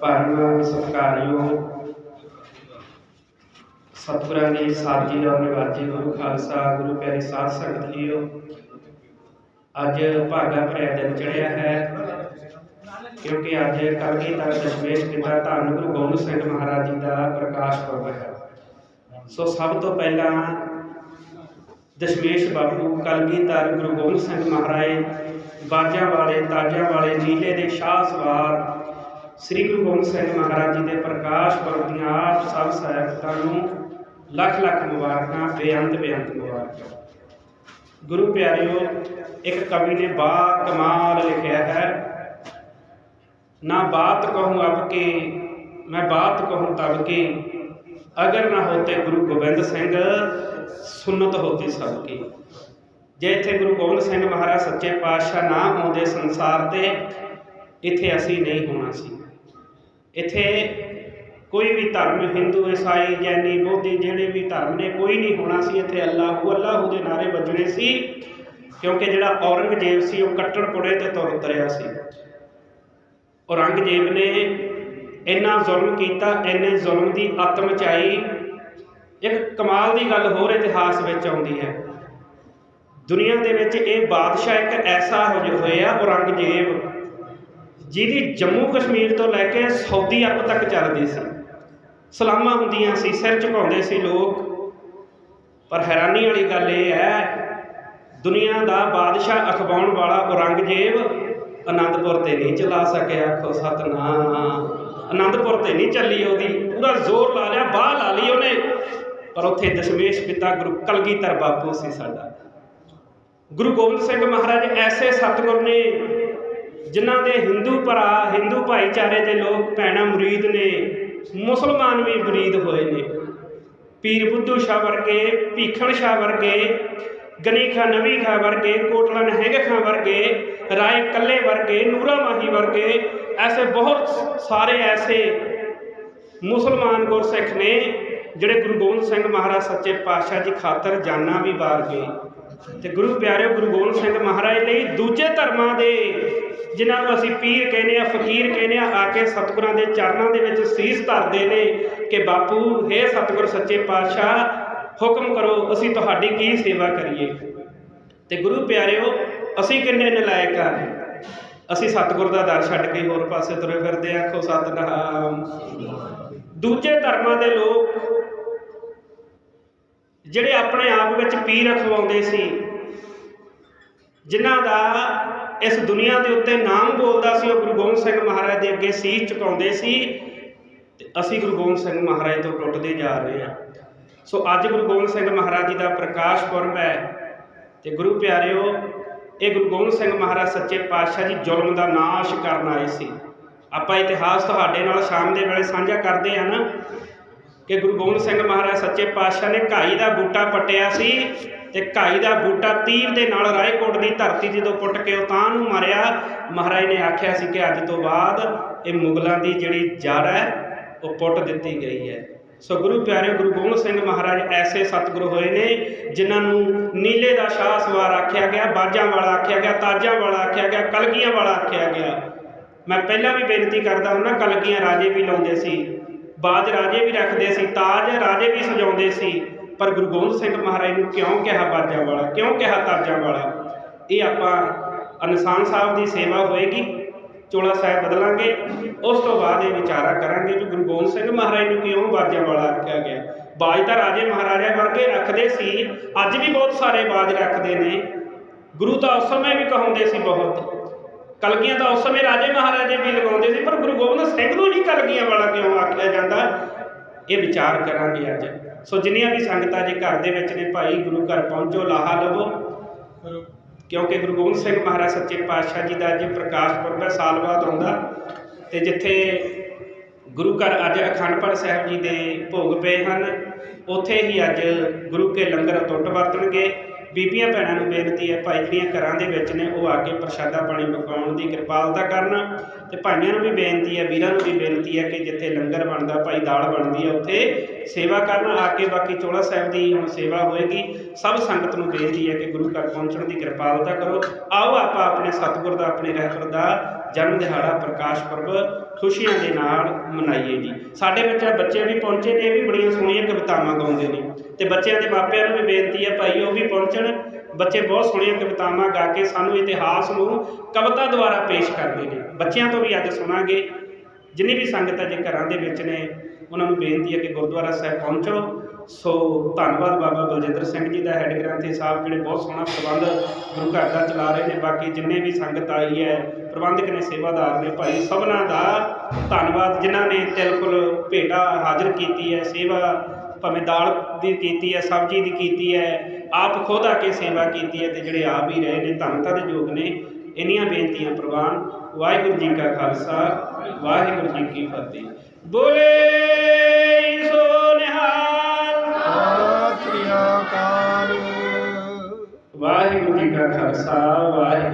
ਪਰਮ ਸਤਿਕਾਰਯੋਗ ਸਤਿਗੁਰਾਂ ਦੀ ਸਾਜੀ ਔਰ ਨਿਵਾਜੀ ਗੁਰੂ ਖਾਲਸਾ, ਗੁਰੂ ਪਿਆਰੇ ਸਾਧ ਸੰਗਤ ਜੀਓ, ਅੱਜ ਭਾਗਾ ਭਰਿਆ ਦਿਨ ਚੜ੍ਹਿਆ ਹੈ ਕਿਉਂਕਿ ਅੱਜ ਕਲਗੀਧਰ ਦਸ਼ਮੇਸ਼ ਪਿਤਾ ਧੰਨ ਗੁਰੂ ਗੋਬਿੰਦ ਸਿੰਘ ਮਹਾਰਾਜ ਜੀ ਦਾ ਪ੍ਰਕਾਸ਼ ਪੁਰਬ ਹੈ। ਸੋ ਸਭ ਤੋਂ ਪਹਿਲਾਂ ਦਸ਼ਮੇਸ਼ ਬਾਪੂ ਬਾਬੂ ਕਲਗੀਧਰ ਗੁਰੂ ਗੋਬਿੰਦ ਸਿੰਘ ਮਹਾਰਾਜ ਬਾਜਾਂ ਵਾਲੇ, ਤਾਜਾਂ ਵਾਲੇ, ਨੀਲੇ ਦੇ ਸ਼ਾਹ ਸਵਾਰ ਸ੍ਰੀ ਗੁਰੂ ਗੋਬਿੰਦ ਸਿੰਘ ਮਹਾਰਾਜ ਜੀ ਦੇ ਪ੍ਰਕਾਸ਼ ਪੁਰਬ ਦੀਆਂ ਆਪ ਸਭ ਸਹਿਬਜ਼ਾਂ ਨੂੰ ਲੱਖ ਲੱਖ ਮੁਬਾਰਕਾਂ, ਬੇਅੰਤ ਬੇਅੰਤ ਮੁਬਾਰਕਾਂ। ਗੁਰੂ ਪਿਆਰਿਓ, ਇੱਕ ਕਵੀ ਨੇ ਬਾ ਕਮਾਲ ਲਿਖਿਆ ਹੈ। ਨਾ ਬਾਤ ਕਹੂੰ ਅਬ ਕੇ, ਮੈਂ ਬਾਤ ਕਹੂੰ ਤਬ ਕੇ। ਅਗਰ ਨਾ ਹੋਤੇ ਗੁਰੂ ਗੋਬਿੰਦ ਸਿੰਘ, ਸੁਨਤ ਹੋਤੀ ਸਭ ਕੀ। ਜੇ ਇੱਥੇ ਗੁਰੂ ਗੋਬਿੰਦ ਸਿੰਘ ਮਹਾਰਾਜ ਸੱਚੇ ਪਾਤਸ਼ਾਹ ਨਾ ਆਉਂਦੇ ਸੰਸਾਰ ਤੇ, ਇੱਥੇ ਅਸੀਂ ਨਹੀਂ ਹੋਣਾ ਸੀ। ਇੱਥੇ ਕੋਈ ਵੀ ਧਰਮ, ਹਿੰਦੂ, ਈਸਾਈ, ਜੈਨੀ, ਬੋਧੀ, ਜਿਹੜੇ ਵੀ ਧਰਮ ਨੇ, ਕੋਈ ਨਹੀਂ ਹੋਣਾ ਸੀ ਇੱਥੇ ਅੱਲਾਹੂ ਅੱਲਾਹੂ ਦੇ ਨਾਰੇ ਵੱਜਣੇ ਸੀ, ਕਿਉਂਕਿ ਜਿਹੜਾ ਔਰੰਗਜ਼ੇਬ ਸੀ, ਉਹ ਕੱਟੜ ਕੁੜੇ ਤੇ ਤੁਰ ਉਤਰਿਆ ਸੀ। ਔਰੰਗਜ਼ੇਬ ਨੇ ਇੰਨਾ ਜ਼ੁਲਮ ਕੀਤਾ, ਇੰਨੇ ਜ਼ੁਲਮ ਦੀ ਅੱਤ ਮਚਾਈ ਇੱਕ ਕਮਾਲ ਦੀ ਗੱਲ ਹੋਰ ਇਤਿਹਾਸ ਵਿੱਚ ਆਉਂਦੀ ਹੈ। ਦੁਨੀਆ ਦੇ ਵਿੱਚ ਇਹ ਬਾਦਸ਼ਾਹ ਇੱਕ ਐਸਾ ਹੋਇਆ, ਔਰੰਗਜ਼ੇਬ ਜਿਹਦੀ ਜੰਮੂ ਕਸ਼ਮੀਰ ਤੋਂ ਲੈ ਕੇ ਸਾਊਦੀ ਅਰਬ ਤੱਕ ਚੱਲਦੀ ਸੀ। ਸਲਾਮਾਂ ਹੁੰਦੀਆਂ ਸੀ, ਸਿਰ ਝੁਕਾਉਂਦੇ ਸੀ ਲੋਕ। ਪਰ ਹੈਰਾਨੀ ਵਾਲੀ ਗੱਲ ਇਹ ਹੈ, ਦੁਨੀਆ ਦਾ ਬਾਦਸ਼ਾਹ ਅਖਵਾਉਣ ਵਾਲਾ ਔਰੰਗਜ਼ੇਬ ਆਨੰਦਪੁਰ ਤੇ ਨਹੀਂ ਚਲਾ ਸਕਿਆ ਖੋ ਸਤਨਾਮ। ਆਨੰਦਪੁਰ ਤੇ ਨਹੀਂ ਚੱਲੀ ਉਹਦੀ। ਪੂਰਾ ਜ਼ੋਰ ਲਾ ਲਿਆ, ਬਾਹ ਲਾ ਲਈ ਉਹਨੇ। ਪਰ ਉੱਥੇ ਦਸ਼ਮੇਸ਼ ਪਿਤਾ ਗੁਰੂ ਕਲਗੀਧਰ ਬਾਪੂ ਸੀ ਸਾਡਾ। ਗੁਰੂ ਗੋਬਿੰਦ ਸਿੰਘ ਮਹਾਰਾਜ ਐਸੇ ਸਤਿਗੁਰ ਨੇ ਜਿਨ੍ਹਾਂ ਦੇ ਹਿੰਦੂ ਭਰਾ, ਹਿੰਦੂ ਭਾਈਚਾਰੇ ਦੇ ਲੋਕ ਭੈਣਾਂ ਮੁਰੀਦ ਨੇ, ਮੁਸਲਮਾਨ ਵੀ ਮੁਰੀਦ ਹੋਏ ਨੇ। ਪੀਰ ਬੁੱਧੂ ਸ਼ਾਹ ਵਰਗੇ, ਭੀਖਣ ਸ਼ਾਹ ਵਰਗੇ, ਗਨੀ ਖਾਂ, ਨਵੀ ਖਾਂ ਵਰਗੇ, ਕੋਟਲਾ ਨਹਿੰਗ ਖਾਂ ਵਰਗੇ, ਰਾਏ ਕੱਲੇ ਵਰਗੇ, ਨੂਰਾ ਮਾਹੀ ਵਰਗੇ, ਐਸੇ ਬਹੁਤ ਸਾਰੇ ਐਸੇ ਮੁਸਲਮਾਨ ਗੁਰਸਿੱਖ ਨੇ, ਜਿਹੜੇ ਗੁਰੂ ਗੋਬਿੰਦ ਸਿੰਘ ਮਹਾਰਾਜ ਸੱਚੇ ਪਾਤਸ਼ਾਹ ਜੀ ਖਾਤਰ ਜਾਨਾਂ ਵੀ ਵਾਰ ਗਏ। ਤੇ ਗੁਰੂ ਪਿਆਰਿਓ ਗੁਰੂ ਗੋਬਿੰਦ ਸਿੰਘ ਮਹਾਰਾਜ ਲਈ ਦੂਜੇ ਧਰਮਾਂ ਦੇ, ਜਿਨ੍ਹਾਂ ਨੂੰ ਅਸੀਂ ਪੀਰ ਕਹਿੰਦੇ ਆ ਫਕੀਰ ਕਹਿੰਦੇ ਆ ਆ ਕੇ ਸਤਿਗੁਰਾਂ ਦੇ ਚਰਨਾਂ ਦੇ ਵਿੱਚ ਸੀਸ ਧਰਦੇ ਨੇ ਕਿ ਬਾਪੂ हे ਸਤਿਗੁਰ ਸੱਚੇ ਪਾਤਸ਼ਾਹ, ਹੁਕਮ ਕਰੋ ਅਸੀਂ ਤੁਹਾਡੀ ਕੀ ਸੇਵਾ ਕਰੀਏ। ਤੇ ਗੁਰੂ ਪਿਆਰਿਓ, ਅਸੀਂ ਕਿੰਨੇ ਨਲਾਇਕ ਆ। ਅਸੀਂ ਸਤਿਗੁਰ ਦਾ ਦਰ ਛੱਡ ਕੇ ਹੋਰ ਪਾਸੇ ਤੁਰੇ ਫਿਰਦੇ ਆ, ਆਖੋ ਸਤਨਾਮ। ਦੂਜੇ ਧਰਮਾਂ ਦੇ ਲੋਕ ਜਿਹੜੇ ਆਪਣੇ ਆਪ ਵਿੱਚ ਪੀਰ ਅਖਵਾਉਂਦੇ ਸੀ, ਜਿਨ੍ਹਾਂ ਦਾ ਇਸ ਦੁਨੀਆ ਦੇ ਉੱਤੇ ਨਾਮ ਬੋਲਦਾ ਸੀ, ਉਹ ਗੁਰੂ ਗੋਬਿੰਦ ਸਿੰਘ ਮਹਾਰਾਜ ਦੇ ਅੱਗੇ ਸੀਸ ਝੁਕਾਉਂਦੇ ਸੀ ਤੇ ਅਸੀਂ ਗੁਰੂ ਗੋਬਿੰਦ ਸਿੰਘ ਮਹਾਰਾਜ ਤੋਂ ਟੁੱਟਦੇ ਜਾ ਰਹੇ ਹਾਂ। ਸੋ ਅੱਜ ਗੁਰੂ ਗੋਬਿੰਦ ਸਿੰਘ ਮਹਾਰਾਜ ਜੀ ਦਾ ਪ੍ਰਕਾਸ਼ ਪੁਰਬ ਹੈ ਤੇ ਗੁਰੂ ਪਿਆਰਿਓ, ਇਹ ਗੁਰੂ ਗੋਬਿੰਦ ਸਿੰਘ ਮਹਾਰਾਜ ਸੱਚੇ ਪਾਤਸ਼ਾਹ ਜੀ ਜ਼ੁਲਮ ਦਾ ਨਾਸ਼ ਕਰਨ ਆਏ ਸੀ। ਆਪਾਂ ਇਤਿਹਾਸ ਤੁਹਾਡੇ ਨਾਲ ਸ਼ਾਮ ਦੇ ਵੇਲੇ ਸਾਂਝਾ ਕਰਦੇ ਹਾਂ ਨਾ ਕਿ ਗੁਰੂ ਗੋਬਿੰਦ ਸਿੰਘ ਮਹਾਰਾਜ ਸੱਚੇ ਪਾਤਸ਼ਾਹ ਨੇ ਘਾਈ ਦਾ ਬੂਟਾ ਪੱਟਿਆ ਸੀ ਤੇ ਘਾਈ ਦਾ ਬੂਟਾ ਤੀਰ ਦੇ ਨਾਲ ਰਾਏਕੋਟ ਦੀ ਧਰਤੀ ਜਦੋਂ ਪੁੱਟ ਕੇ ਉਹ ਤਾਂ ਨੂੰ ਮਾਰਿਆ, ਮਹਾਰਾਜ ਨੇ ਆਖਿਆ ਸੀ ਕਿ ਅੱਜ ਤੋਂ ਬਾਅਦ ਇਹ ਮੁਗਲਾਂ ਦੀ ਜਿਹੜੀ ਜੜ ਹੈ, ਉਹ ਪੁੱਟ ਦਿੱਤੀ ਗਈ ਹੈ। ਸੋ ਗੁਰੂ ਪਿਆਰੇ ਗੁਰੂ ਗੋਬਿੰਦ ਸਿੰਘ ਮਹਾਰਾਜ ਐਸੇ ਸਤਿਗੁਰੂ ਹੋਏ ਨੇ, ਜਿਨ੍ਹਾਂ ਨੂੰ ਨੀਲੇ ਦਾ ਸ਼ਾਹ ਸਵਾਰ ਆਖਿਆ ਗਿਆ, ਬਾਜਾਂ ਵਾਲਾ ਆਖਿਆ ਗਿਆ, ਤਾਜਾਂ ਵਾਲਾ ਆਖਿਆ ਗਿਆ, ਕਲਗੀਆਂ ਵਾਲਾ ਆਖਿਆ ਗਿਆ। ਮੈਂ ਪਹਿਲਾਂ ਵੀ ਬੇਨਤੀ ਕਰਦਾ ਹੁੰਦਾ ਨਾ ਕਲਗੀਆਂ ਰਾਜੇ ਵੀ ਲਾਉਂਦੇ ਸੀ। ਬਾਜ ਰਾਜੇ ਵੀ ਰੱਖਦੇ ਸੀ, ਤਾਜ ਰਾਜੇ ਵੀ ਸਜਾਉਂਦੇ ਸੀ, ਪਰ ਗੁਰੂ ਗੋਬਿੰਦ ਸਿੰਘ ਮਹਾਰਾਜ ਨੂੰ ਕਿਉਂ ਕਿਹਾ ਬਾਜਾਂ ਵਾਲਾ, ਕਿਉਂ ਕਿਹਾ ਤਾਜਾਂ ਵਾਲਾ? ਇਹ ਆਪਾਂ ਅਨਸਾਨ ਸਾਹਿਬ ਦੀ ਸੇਵਾ ਹੋਏਗੀ, ਚੋਲਾ ਸਾਹਿਬ ਬਦਲਾਂਗੇ, ਉਸ ਤੋਂ ਬਾਅਦ ਇਹ ਵਿਚਾਰਾ ਕਰਾਂਗੇ ਕਿ ਗੁਰੂ ਗੋਬਿੰਦ ਸਿੰਘ ਮਹਾਰਾਜ ਨੂੰ ਕਿਉਂ ਬਾਜਾਂ ਵਾਲਾ ਆਖਿਆ ਗਿਆ। ਬਾਜ ਤਾਂ ਰਾਜੇ ਮਹਾਰਾਜਾ ਵਰਗੇ ਰੱਖਦੇ ਸੀ, ਅੱਜ ਵੀ ਬਹੁਤ ਸਾਰੇ ਬਾਜ ਰੱਖਦੇ ਨੇ। ਗੁਰੂ ਤਾਂ ਉਸ ਸਮੇਂ ਵੀ ਕਹਾਉਂਦੇ ਸੀ ਬਹੁਤ। ਕਲਗੀਆਂ ਤਾਂ ਉਸ ਸਮੇਂ ਰਾਜੇ ਮਹਾਰਾਜੇ ਵੀ ਲਗਾਉਂਦੇ ਸੀ, ਪਰ ਗੁਰੂ ਗੋਬਿੰਦ ਸਿੰਘ ਨੂੰ ਹੀ ਕਲਗੀਆਂ ਵਾਲਾ ਕਿਉਂ ਆਖਿਆ ਜਾਂਦਾ? ਇਹ ਵਿਚਾਰ ਕਰਾਂਗੇ ਅੱਜ। ਸੋ ਜਿੰਨੀਆਂ ਵੀ ਸੰਗਤਾਂ ਜੇ ਘਰ ਦੇ ਵਿੱਚ ਨੇ, ਭਾਈ ਗੁਰੂ ਘਰ ਪਹੁੰਚੋ, ਲਾਹਾ ਲਵੋ। ਕਿਉਂਕਿ ਗੁਰੂ ਗੋਬਿੰਦ ਸਿੰਘ ਮਹਾਰਾਜ ਸੱਚੇ ਪਾਤਸ਼ਾਹ ਜੀ ਦਾ ਅੱਜ ਪ੍ਰਕਾਸ਼ ਪੁਰਬ ਹੈ, ਸਾਲ ਬਾਅਦ ਆਉਂਦਾ। ਤੇ ਜਿੱਥੇ ਗੁਰੂ ਘਰ ਅੱਜ ਅਖੰਡ ਪਾਠ ਸਾਹਿਬ ਜੀ ਦੇ ਭੋਗ ਪਏ ਹਨ, ਉੱਥੇ ਹੀ ਅੱਜ ਗੁਰੂ ਕੇ ਲੰਗਰ ਟੁੱਟ ਵਰਤਣਗੇ। ਬੀਬੀਆਂ ਭੈਣਾਂ ਨੂੰ ਬੇਨਤੀ ਹੈ, ਭਾਈ ਜਿਹੜੀਆਂ ਘਰਾਂ ਦੇ ਵਿੱਚ ਨੇ, ਉਹ ਆ ਕੇ ਪ੍ਰਸ਼ਾਦਾ ਪਾਣੀ ਪਕਾਉਣ ਦੀ ਕਿਰਪਾਲਤਾ ਕਰਨ। ਤੇ ਭਾਈਆਂ ਨੂੰ ਵੀ ਬੇਨਤੀ ਹੈ, ਵੀਰਾਂ ਨੂੰ ਵੀ ਬੇਨਤੀ ਹੈ ਕਿ ਜਿੱਥੇ ਲੰਗਰ ਬਣਦਾ, ਭਾਈ ਦਾਲ ਬਣਦੀ ਹੈ, ਉੱਥੇ ਸੇਵਾ ਕਰਨ ਆ ਕੇ ਬਾਕੀ ਚੋਲਾ ਸਾਹਿਬ ਦੀ ਹੁਣ ਸੇਵਾ ਹੋਏਗੀ। ਸਭ ਸੰਗਤ ਨੂੰ ਬੇਨਤੀ ਹੈ ਕਿ ਗੁਰੂ ਘਰ ਪਹੁੰਚਣ ਦੀ ਕਿਰਪਾਲਤਾ ਕਰੋ। ਆਓ ਆਪਾਂ ਆਪਣੇ ਸਤਿਗੁਰ ਦਾ, ਆਪਣੇ ਰਹਿਬਰ ਦਾ ਜਨਮ ਦਿਹਾੜਾ ਪ੍ਰਕਾਸ਼ ਪੁਰਬ ਖੁਸ਼ੀਆਂ ਦੇ ਨਾਲ ਮਨਾਈਏ ਜੀ। ਸਾਡੇ ਵਿੱਚ ਬੱਚੇ ਵੀ ਪਹੁੰਚੇ ਨੇ, ਇਹ ਵੀ ਬੜੀਆਂ ਸੋਹਣੀਆਂ ਕਵਿਤਾਵਾਂ ਗਾਉਂਦੇ ਨੇ। ਤੇ ਬੱਚਿਆਂ ਦੇ ਮਾਪਿਆਂ ਨੂੰ ਵੀ ਬੇਨਤੀ ਹੈ, ਭਾਈ ਉਹ ਵੀ ਪਹੁੰਚਣ। ਬੱਚੇ ਬਹੁਤ ਸੋਹਣੀਆਂ ਕਵਿਤਾਵਾਂ ਗਾ ਕੇ ਸਾਨੂੰ ਇਤਿਹਾਸ ਨੂੰ ਕਵਿਤਾ ਦੁਆਰਾ ਪੇਸ਼ ਕਰਦੇ ਨੇ। ਬੱਚਿਆਂ ਤੋਂ ਵੀ ਅੱਜ ਸੁਣਾਂਗੇ। ਜਿੰਨੀ ਵੀ ਸੰਗਤ ਅਜੇ ਘਰਾਂ ਦੇ ਵਿੱਚ ਨੇ, ਉਹਨਾਂ ਨੂੰ ਬੇਨਤੀ ਹੈ ਕਿ ਗੁਰਦੁਆਰਾ ਸਾਹਿਬ ਪਹੁੰਚੋ। ਸੋ ਧੰਨਵਾਦ ਬਾਬਾ ਬਲਜਿੰਦਰ ਸਿੰਘ ਜੀ ਦਾ, ਹੈੱਡ ਗ੍ਰੰਥੀ ਸਾਹਿਬ, ਜਿਹੜੇ ਬਹੁਤ ਸੋਹਣਾ ਪ੍ਰਬੰਧ ਗੁਰੂ ਘਰ ਦਾ ਚਲਾ ਰਹੇ ਨੇ। ਬਾਕੀ ਜਿੰਨੇ ਵੀ ਸੰਗਤ ਆਈ ਹੈ, ਪ੍ਰਬੰਧਕ ਨੇ, ਸੇਵਾਦਾਰ ਨੇ, ਭਾਈ ਸਭਨਾਂ ਦਾ ਧੰਨਵਾਦ, ਜਿਨ੍ਹਾਂ ਨੇ ਤਿਲਫੁਲ ਭੇਟਾ ਹਾਜ਼ਰ ਕੀਤੀ ਹੈ, ਸੇਵਾ ਭਾਵੇਂ ਦਾਲ ਦੀ ਕੀਤੀ ਹੈ ਸਬਜ਼ੀ ਦੀ ਕੀਤੀ ਹੈ ਆਪ ਖੁਦ ਆ ਕੇ ਸੇਵਾ ਕੀਤੀ ਹੈ ਤੇ ਜਿਹੜੇ ਆਪ ਹੀ ਰਹੇ ਨੇ ਧੰਨਤਾ ਦੇ ਯੋਗ ਨੇ ਇੰਨੀਆਂ ਬੇਨਤੀਆਂ ਪ੍ਰਵਾਨ ਵਾਹਿਗੁਰੂ ਜੀ ਕਾ ਖਾਲਸਾ ਵਾਹਿਗੁਰੂ ਜੀ ਕੀ ਫਤਿਹ। ਬੋਲੇ ਸੋ ਨਿਹਾਲ। ਸਤਿ ਸ੍ਰੀ ਅਕਾਲ। ਵਾਹਿਗੁਰੂ ਜੀ ਕਾ ਖਾਲਸਾ ਵਾਹਿਗੁਰੂ